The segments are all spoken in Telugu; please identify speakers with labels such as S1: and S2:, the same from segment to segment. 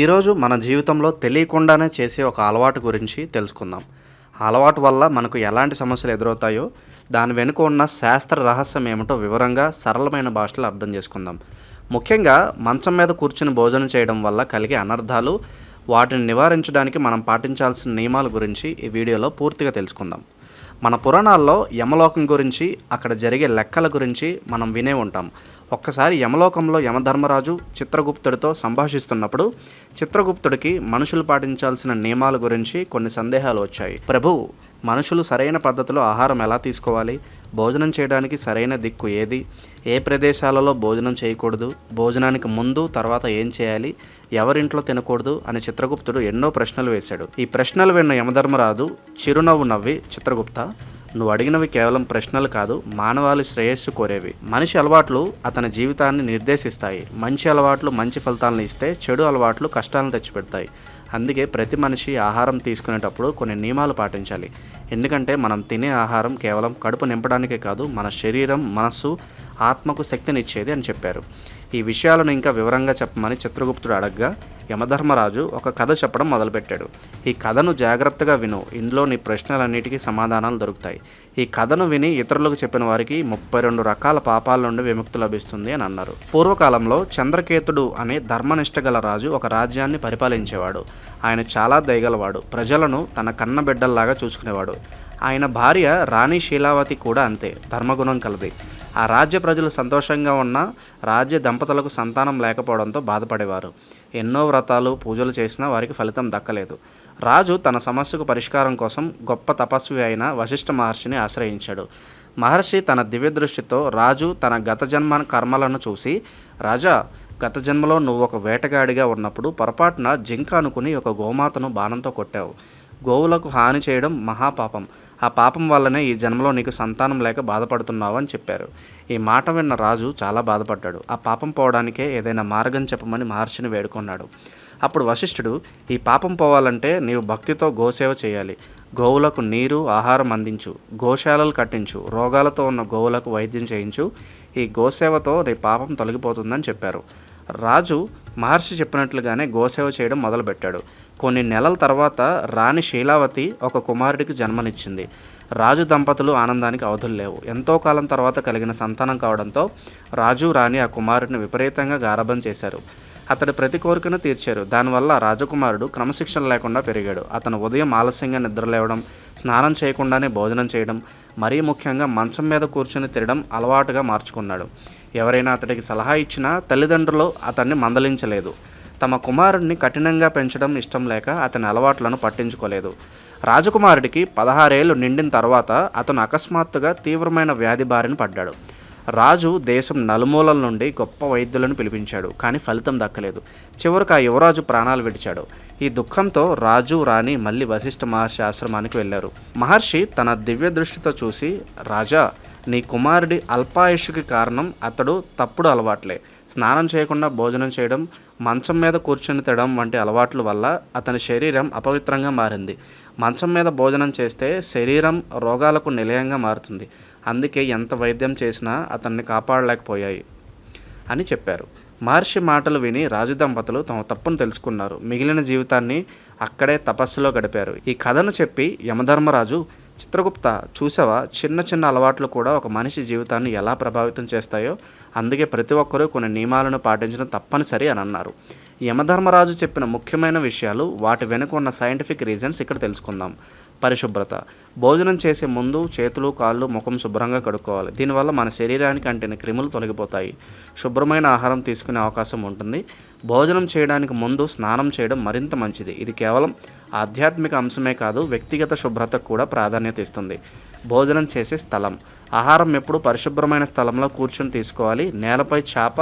S1: ఈరోజు మన జీవితంలో తెలియకుండానే చేసే ఒక అలవాటు గురించి తెలుసుకుందాం. ఆ అలవాటు వల్ల మనకు ఎలాంటి సమస్యలు ఎదురవుతాయో దాని వెనుక ఉన్న శాస్త్ర రహస్యం ఏమిటో వివరంగా సరళమైన భాషలో అర్థం చేసుకుందాం. ముఖ్యంగా మంచం మీద కూర్చుని భోజనం చేయడం వల్ల కలిగే అనర్థాలు వాటిని నివారించడానికి మనం పాటించాల్సిన నియమాల గురించి ఈ వీడియోలో పూర్తిగా తెలుసుకుందాం. మన పురాణాల్లో యమలోకం గురించి అక్కడ జరిగే లెక్కల గురించి మనం వినే ఉంటాం. ఒక్కసారి యమలోకంలో యమధర్మరాజు చిత్రగుప్తుడితో సంభాషిస్తున్నప్పుడు చిత్రగుప్తుడికి మనుషులు పాటించాల్సిన నియమాల గురించి కొన్ని సందేహాలు వచ్చాయి. ప్రభు మనుషులు సరైన పద్ధతిలో ఆహారం ఎలా తీసుకోవాలి? భోజనం చేయడానికి సరైన దిక్కు ఏది? ఏ ప్రదేశాలలో భోజనం చేయకూడదు? భోజనానికి ముందు తర్వాత ఏం చేయాలి? ఎవరింట్లో తినకూడదు? అని చిత్రగుప్తుడు ఎన్నో ప్రశ్నలు వేశాడు. ఈ ప్రశ్నలు విన్న యమధర్మరాజు చిరునవ్వు నవ్వి చిత్రగుప్త నువ్వు అడిగినవి కేవలం ప్రశ్నలు కాదు మానవాళి శ్రేయస్సు కోరేవి. మనిషి అలవాట్లు అతని జీవితాన్ని నిర్దేశిస్తాయి. మంచి అలవాట్లు మంచి ఫలితాలను ఇస్తే చెడు అలవాట్లు కష్టాలను తెచ్చిపెడతాయి. అందుకే ప్రతి మనిషి ఆహారం తీసుకునేటప్పుడు కొన్ని నియమాలు పాటించాలి. ఎందుకంటే మనం తినే ఆహారం కేవలం కడుపు నింపడానికే కాదు మన శరీరం మనస్సు ఆత్మకు శక్తినిచ్చేది అని చెప్పారు. ఈ విషయాలను ఇంకా వివరంగా చెప్పమని చిత్రగుప్తుడు అడగ్గా యమధర్మరాజు ఒక కథ చెప్పడం మొదలుపెట్టాడు. ఈ కథను జాగ్రత్తగా విను. ఇందులో నీ ప్రశ్నలన్నిటికీ సమాధానాలు దొరుకుతాయి. ఈ కథను విని ఇతరులకు చెప్పిన వారికి ముప్పై రెండు రకాల పాపాల నుండి విముక్తి లభిస్తుంది అని అన్నారు. పూర్వకాలంలో చంద్రకేతుడు అనే ధర్మనిష్ట గల రాజు ఒక రాజ్యాన్ని పరిపాలించేవాడు. ఆయన చాలా దయగలవాడు. ప్రజలను తన కన్నబిడ్డల్లాగా చూసుకునేవాడు. ఆయన భార్య రాణి శీలావతి కూడా అంతే ధర్మగుణం కలది. ఆ రాజ్య ప్రజలు సంతోషంగా ఉన్న రాజ్య దంపతులకు సంతానం లేకపోవడంతో బాధపడేవారు. ఎన్నో వ్రతాలు పూజలు చేసినా వారికి ఫలితం దక్కలేదు. రాజు తన సమస్యకు పరిష్కారం కోసం గొప్ప తపస్వి అయిన వశిష్ఠ మహర్షిని ఆశ్రయించాడు. మహర్షి తన దివ్య దృష్టితో రాజు తన గత జన్మ కర్మలను చూసి రాజా గత జన్మలో నువ్వు ఒక వేటగాడిగా ఉన్నప్పుడు పొరపాటున జింక అనుకుని ఒక గోమాతను బాణంతో కొట్టావు. గోవులకు హాని చేయడం మహాపాపం. ఆ పాపం వల్లనే ఈ జన్మలో నీకు సంతానం లేక బాధపడుతున్నావు అని చెప్పారు. ఈ మాట విన్న రాజు చాలా బాధపడ్డాడు. ఆ పాపం పోవడానికే ఏదైనా మార్గం చెప్పమని మహర్షిని వేడుకున్నాడు. అప్పుడు వశిష్ఠుడు ఈ పాపం పోవాలంటే నీవు భక్తితో గోసేవ చేయాలి. గోవులకు నీరు ఆహారం అందించు. గోశాలలు కట్టించు. రోగాలతో ఉన్న గోవులకు వైద్యం చేయించు. ఈ గోసేవతో నీ పాపం తొలగిపోతుందని చెప్పారు. రాజు మహర్షి చెప్పినట్లుగానే గోసేవ చేయడం మొదలుపెట్టాడు. కొన్ని నెలల తర్వాత రాణి శీలావతి ఒక కుమారుడికి జన్మనిచ్చింది. రాజు దంపతులు ఆనందానికి అవధులు లేవు. ఎంతో కాలం తర్వాత కలిగిన సంతానం కావడంతో రాజు రాణి ఆ కుమారుడిని విపరీతంగా గారభం చేశారు. అతడి ప్రతి కోరికను తీర్చారు. దానివల్ల రాజకుమారుడు క్రమశిక్షణ లేకుండా పెరిగాడు. అతను ఉదయం ఆలస్యంగా నిద్రలేవడం స్నానం చేయకుండానే భోజనం చేయడం మరీ ముఖ్యంగా మంచం మీద కూర్చొని తినడం అలవాటుగా మార్చుకున్నాడు. ఎవరైనా అతడికి సలహా ఇచ్చినా తల్లిదండ్రులు అతన్ని మందలించలేదు. తమ కుమారుడిని కఠినంగా పెంచడం ఇష్టం లేక అతని అలవాట్లను పట్టించుకోలేదు. రాజకుమారుడికి పదహారేళ్ళు నిండిన తర్వాత అతను అకస్మాత్తుగా తీవ్రమైన వ్యాధి బారిన పడ్డాడు. రాజు దేశం నలుమూలల నుండి గొప్ప వైద్యులను పిలిపించాడు కానీ ఫలితం దక్కలేదు. చివరికి ఆ యువరాజు ప్రాణాలు విడిచాడు. ఈ దుఃఖంతో రాజు రాణి మళ్ళీ వశిష్ఠ మహర్షి ఆశ్రమానికి వెళ్ళారు. మహర్షి తన దివ్య దృష్టితో చూసి రాజా నీ కుమారుడి అల్పాయుష్కి కారణం అతడు తప్పుడు అలవాట్లే. స్నానం చేయకుండా భోజనం చేయడం మంచం మీద కూర్చొని తినడం వంటి అలవాట్ల వల్ల అతని శరీరం అపవిత్రంగా మారింది. మంచం మీద భోజనం చేస్తే శరీరం రోగాలకు నిలయంగా మారుతుంది. అందుకే ఎంత వైద్యం చేసినా అతన్ని కాపాడలేకపోయాయి అని చెప్పారు. మహర్షి మాటలు విని రాజు దంపతులు తమ తప్పును తెలుసుకున్నారు. మిగిలిన జీవితాన్ని అక్కడే తపస్సులో గడిపారు. ఈ కథను చెప్పి యమధర్మరాజు చిత్రగుప్త చూసావా? చిన్న చిన్న అలవాట్లు కూడా ఒక మనిషి జీవితాన్ని ఎలా ప్రభావితం చేస్తాయో అందుకే ప్రతి ఒక్కరూ కొన్ని నియమాలను పాటించడం తప్పనిసరి అని అన్నారు. యమధర్మరాజు చెప్పిన ముఖ్యమైన విషయాలు వాటి వెనుక ఉన్న సైంటిఫిక్ రీజన్స్ ఇక్కడ తెలుసుకుందాం. పరిశుభ్రత. భోజనం చేసే ముందు చేతులు కాళ్ళు ముఖం శుభ్రంగా కడుక్కోవాలి. దీనివల్ల మన శరీరానికి అంటిన క్రిములు తొలగిపోతాయి. శుభ్రమైన ఆహారం తీసుకునే అవకాశం ఉంటుంది. భోజనం చేయడానికి ముందు స్నానం చేయడం మరింత మంచిది. ఇది కేవలం ఆధ్యాత్మిక అంశమే కాదు వ్యక్తిగత శుభ్రతకు కూడా ప్రాధాన్యత ఇస్తుంది. భోజనం చేసే స్థలం. ఆహారం ఎప్పుడు పరిశుభ్రమైన స్థలంలో కూర్చొని తీసుకోవాలి. నేలపై చాప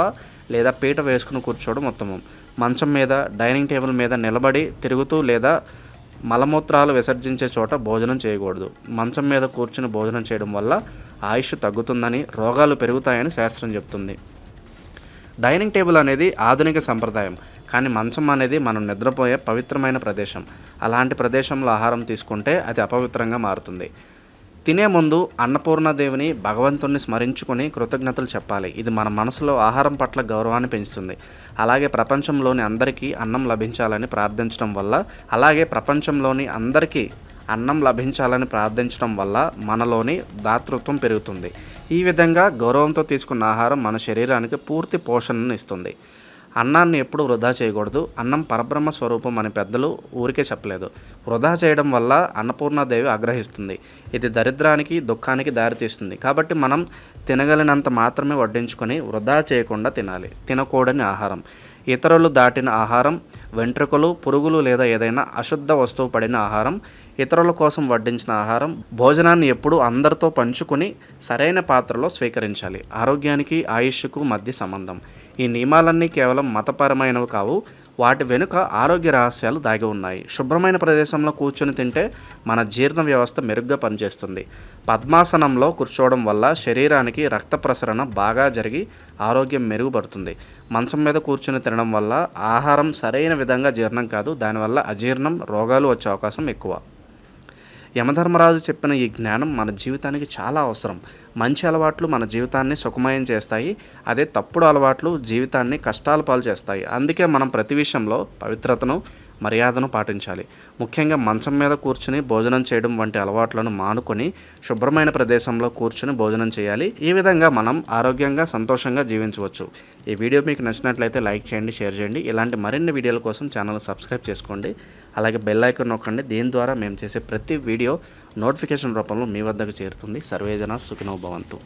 S1: లేదా పీట వేసుకుని కూర్చోవడం ఉత్తమం. మంచం మీద డైనింగ్ టేబుల్ మీద నిలబడి తిరుగుతూ లేదా మలమూత్రాలు విసర్జించే చోట భోజనం చేయకూడదు. మంచం మీద కూర్చుని భోజనం చేయడం వల్ల ఆయుష్ తగ్గుతుందని రోగాలు పెరుగుతాయని శాస్త్రం చెప్తుంది. డైనింగ్ టేబుల్ అనేది ఆధునిక సంప్రదాయం కానీ మంచం అనేది మనం నిద్రపోయే పవిత్రమైన ప్రదేశం. అలాంటి ప్రదేశంలో ఆహారం తీసుకుంటే అది అపవిత్రంగా మారుతుంది. తినే ముందు అన్నపూర్ణదేవిని భగవంతుణ్ణి స్మరించుకొని కృతజ్ఞతలు చెప్పాలి. ఇది మన మనసులో ఆహారం పట్ల గౌరవాన్ని పెంచుతుంది. అలాగే ప్రపంచంలోని అందరికీ అన్నం లభించాలని ప్రార్థించడం వల్ల అలాగే ప్రపంచంలోని అందరికీ అన్నం లభించాలని ప్రార్థించడం వల్ల మనలోని దాతృత్వం పెరుగుతుంది. ఈ విధంగా గౌరవంతో తీసుకున్న ఆహారం మన శరీరానికి పూర్తి పోషణను ఇస్తుంది. అన్నాన్ని ఎప్పుడు వృధా చేయకూడదు. అన్నం పరబ్రహ్మ స్వరూపం అని పెద్దలు ఊరికే చెప్పలేదు. వృధా చేయడం వల్ల అన్నపూర్ణాదేవి ఆగ్రహిస్తుంది. ఇది దరిద్రానికి దుఃఖానికి దారితీస్తుంది. కాబట్టి మనం తినగలిగినంత మాత్రమే వడ్డించుకొని వృధా చేయకుండా తినాలి. తినకూడని ఆహారం. ఇతరులు దాటిన ఆహారం వెంట్రుకలు పురుగులు లేదా ఏదైనా అశుద్ధ వస్తువు పడిన ఆహారం ఇతరుల కోసం వడ్డించిన ఆహారం భోజనాన్ని ఎప్పుడూ అందరితో పంచుకొని సరైన పాత్రలో స్వీకరించాలి. ఆరోగ్యానికి ఆయుష్కు మధ్య సంబంధం. ఈ నియమాలన్నీ కేవలం మతపరమైనవి కావు. వాటి వెనుక ఆరోగ్య రహస్యాలు దాగి ఉన్నాయి. శుభ్రమైన ప్రదేశంలో కూర్చొని తింటే మన జీర్ణ వ్యవస్థ మెరుగ్గా పనిచేస్తుంది. పద్మాసనంలో కూర్చోవడం వల్ల శరీరానికి రక్త ప్రసరణ బాగా జరిగి ఆరోగ్యం మెరుగుపడుతుంది. మంచం మీద కూర్చొని తినడం వల్ల ఆహారం సరైన విధంగా జీర్ణం కాదు. దానివల్ల అజీర్ణం రోగాలు వచ్చే అవకాశం ఎక్కువ. యమధర్మరాజు చెప్పిన ఈ జ్ఞానం మన జీవితానికి చాలా అవసరం. మంచి అలవాట్లు మన జీవితాన్ని సుఖమయం చేస్తాయి. అదే తప్పుడు అలవాట్లు జీవితాన్ని కష్టాల పాలు చేస్తాయి. అందుకే మనం ప్రతి విషయంలో పవిత్రతను మర్యాదను పాటించాలి. ముఖ్యంగా మంచం మీద కూర్చుని భోజనం చేయడం వంటి అలవాట్లను మానుకొని శుభ్రమైన ప్రదేశంలో కూర్చుని భోజనం చేయాలి. ఈ విధంగా మనం ఆరోగ్యంగా సంతోషంగా జీవించవచ్చు. ఈ వీడియో మీకు నచ్చినట్లయితే లైక్ చేయండి షేర్ చేయండి. ఇలాంటి మరిన్ని వీడియోల కోసం ఛానల్ సబ్స్క్రైబ్ చేసుకోండి. అలాగే బెల్ ఐకాన్ నొక్కండి. దీని ద్వారా మేము చేసే ప్రతి వీడియో నోటిఫికేషన్ రూపంలో మీ వద్దకు చేరుతుంది. సర్వేజన సుఖినోభవంతు